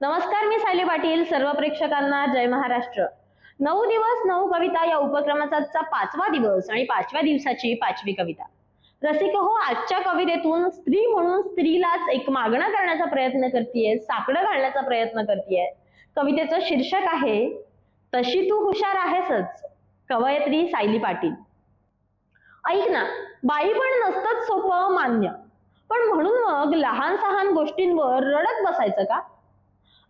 नमस्कार मी सायली पाटील. सर्व प्रेक्षकांना जय महाराष्ट्र. नऊ दिवस नऊ कविता या उपक्रमाचा पाचवा दिवस आणि पाचव्या दिवसाची पाचवी कविता. रसिक हो आजच्या कवितेतून स्त्री म्हणून स्त्रीलाच एक मागणं करण्याचा प्रयत्न करतीये साकडं घालण्याचा प्रयत्न करतीये. कवितेचं शीर्षक आहे तशी तू हुशार आहेसच. कवयत्री सायली पाटील. ऐक ना बाई पण नसतंच सोपं मान्य. पण म्हणून मग लहान सहान गोष्टींवर रडत बसायचं का?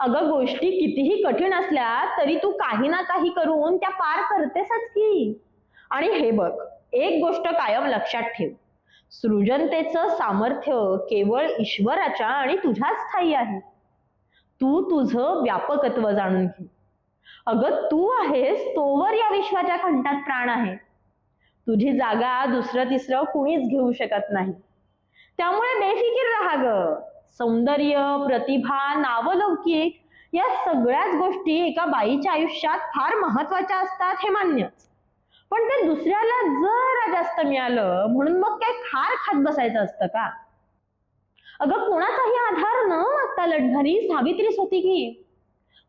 अगं गोष्टी कितीही कठीण असल्या तरी तू काही ना काही करून त्या पार करतेसच की. आणि हे बघ एक गोष्ट कायम लक्षात ठेव. सृजनतेचं सामर्थ्य केवळ ईश्वराच्या आणि तुझ्याच स्थायी आहे. तू तुझं व्यापकत्व जाणून घे. अगं तू आहेस तोवर या विश्वाच्या खंडात प्राण आहे. तुझी जागा दुसरं तिसरं कुणीच घेऊ शकत नाही. त्यामुळे बेफिकीर राहा ग. सौंदर्य प्रतिभा नावलौकिक या सगळ्याच गोष्टी एका बाईच्या आयुष्यात फार महत्त्वाच्या असतात हे मान्यच पण ते दुसऱ्याला जरा जास्त मिळालं म्हणून मग काय खार खात बसायचं असतं का? अगं कोणाचाही आधार न मागता लढणारी सावित्रीच होती की?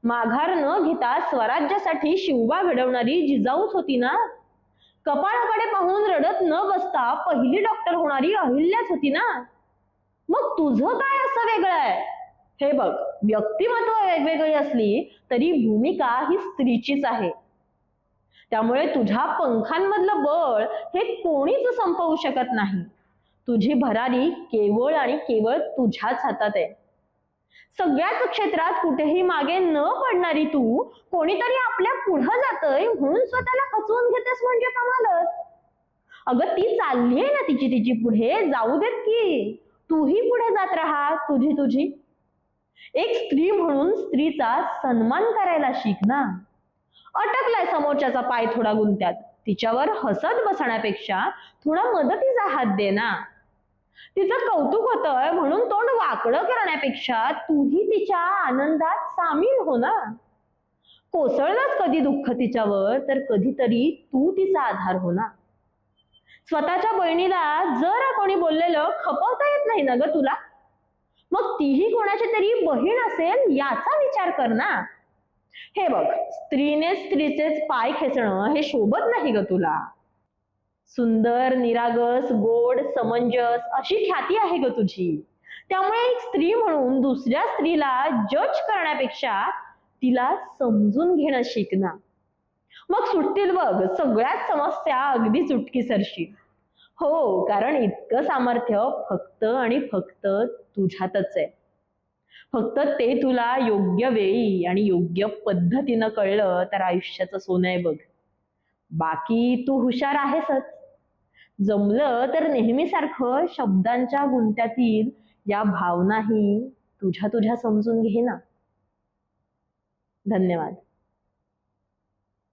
माघार न घेता स्वराज्यासाठी शिवबा घडवणारी जिजाऊच होती ना? कपाळाकडे पाहून रडत न बसता पहिली डॉक्टर होणारी अहिल्याच होती ना? मग तुझं काय कसं वेगळं आहे? हे बघ व्यक्तिमत्व वेगवेगळी असली तरी भूमिका ही स्त्रीचीच आहे. त्यामुळे तुझ्या पंखांमधलं बळ हे कोणीच संपवू शकत नाही. तुझी भरारी केवळ आणि केवळ तुझ्याच हातात आहे. सगळ्याच क्षेत्रात कुठेही मागे न पडणारी तू कोणीतरी आपल्या पुढं जातय म्हणून स्वतःला खचवून घेतेस म्हणजे कमालच. अगं ती चालली आहे ना तिची तिची पुढे. जाऊ देत की. तूही पुढे जात राहा तुझी तुझी. एक स्त्री म्हणून स्त्रीचा सन्मान करायला शिक ना. अटकलाय समोरच्याचा पाय थोडा गुंत्यात तिच्यावर हसत बसण्यापेक्षा थोडा मदतीचा हात दे ना. तिचं कौतुक होतंय म्हणून तोंड वाकडं करण्यापेक्षा तूही तिच्या आनंदात सामील हो ना. कोसळलंच कधी दुःख तिच्यावर तर कधीतरी तू तिचा आधार हो ना. स्वतःच्या बहिणीला जरा कोणी बोललेलं खपवता येत नाही ना ग तुला मग तीही कोणाची तरी बहीण असेल याचा विचार कर ना. हे बघ स्त्रीने स्त्रीचेच पाय खेचणं हे शोभत नाही ग तुला. सुंदर निरागस गोड समंजस अशी ख्याती आहे ग तुझी. त्यामुळे एक स्त्री म्हणून दुसऱ्या स्त्रीला जज करण्यापेक्षा तिला समजून घेणं शिकणं मग सुटतील बघ. सगळ्याच समस्या अगदी चुटकी सरशी हो कारण इतकं सामर्थ्य फक्त आणि फक्त तुझ्यातच आहे. फक्त ते तुला योग्य वेळी आणि योग्य पद्धतीनं कळलं तर आयुष्याचं सोनं आहे बघ. बाकी तू हुशार आहेसच. जमलं तर नेहमीसारखं शब्दांच्या गुंत्यातील या भावनाही तुझ्या तुझ्या समजून घे ना धन्यवाद.